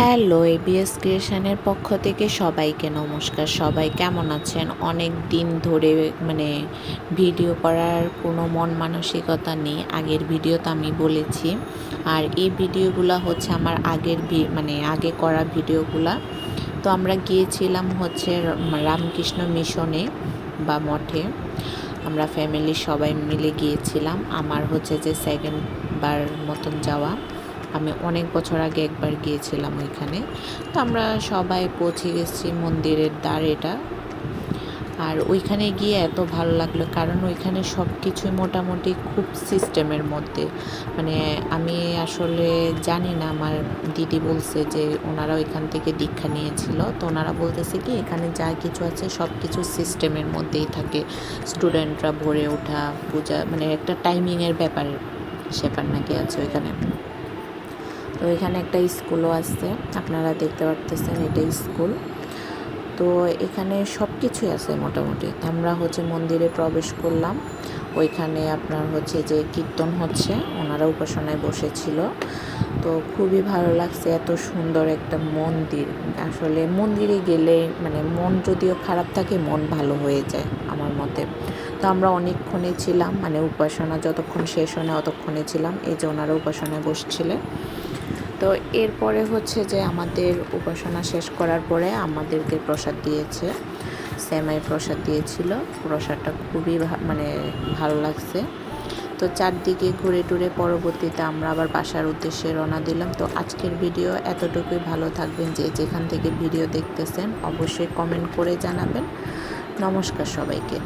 Hello ABS ক্রিয়েশনের পক্ষ থেকে সবাইকে নমস্কার। সবাই কেমন আছেন? অনেক দিন ধরে মানে ভিডিও করার কোনো মন মানসিকতা নেই। আগের ভিডিওতে আমি বলেছি। আর এই ভিডিওগুলো হচ্ছে আমার আগের মানে আগে করা ভিডিওগুলা। তো আমরা গিয়েছিলাম হচ্ছে রামকৃষ্ণ মিশনে বা মঠে। আমরা ফ্যামিলির সবাই মিলে গিয়েছিলাম। আমার হচ্ছে যে সেকেন্ড বার মতন যাওয়া। আমি অনেক বছর আগে একবার গিয়েছিলাম ওইখানে। তো আমরা সবাই পৌঁছে গেছি মন্দিরের দ্বার এটা আর ওইখানে গিয়ে এত ভালো লাগল, কারণ ওইখানে সব কিছুই মোটামুটি খুব সিস্টেমের মধ্যে। মানে আমি আসলে জানি না, আমার দিদি বলছে যে ওনারা ওইখান থেকে দীক্ষা নিয়েছিল। তো ওনারা বলতেছে কি, এখানে যা কিছু আছে সব কিছু সিস্টেমের মধ্যেই থাকে। স্টুডেন্টরা ভরে ওঠা, পূজা মানে একটা টাইমিংয়ের ব্যাপার সেপার নাকি আছে ওইখানে। তো এখানে একটা স্কুলও আছে, আপনারা দেখতে পারতেছেন এটা স্কুল। তো এখানে সব কিছুই আছে মোটামুটি। আমরা হচ্ছে মন্দিরে প্রবেশ করলাম, ওইখানে আপনার হচ্ছে যে কীর্তন হচ্ছে, ওনারা উপাসনায় বসেছিল। তো খুবই ভালো লাগছে এত সুন্দর একটা মন্দির। আসলে মন্দিরে গেলে মানে মন যদিও খারাপ থাকে, মন ভালো হয়ে যায় আমার মতে। তো আমরা অনেকক্ষণে ছিলাম মানে উপাসনা যতক্ষণ শেষ হয় না অতক্ষণে ছিলাম, এই যে ওনারা উপাসনায় বসছিলেন। তো এরপরে হচ্ছে যে আমাদের উপাসনা শেষ করার পরে আমাদেরকে প্রসাদ দিয়েছে। সেমাই প্রসাদ দিয়েছিল। প্রসাদটা খুবই মানে ভালো লাগছে। তো চারদিকে ঘুরে টুরে পরবর্তীতে আমরা আবার বাসার উদ্দেশ্যে রওনা দিলাম। তো আজকের ভিডিও এতটুকুই। ভালো থাকবেন যে যেখান থেকে ভিডিও দেখতেছেন, অবশ্যই কমেন্ট করে জানাবেন। নমস্কার সবাইকে।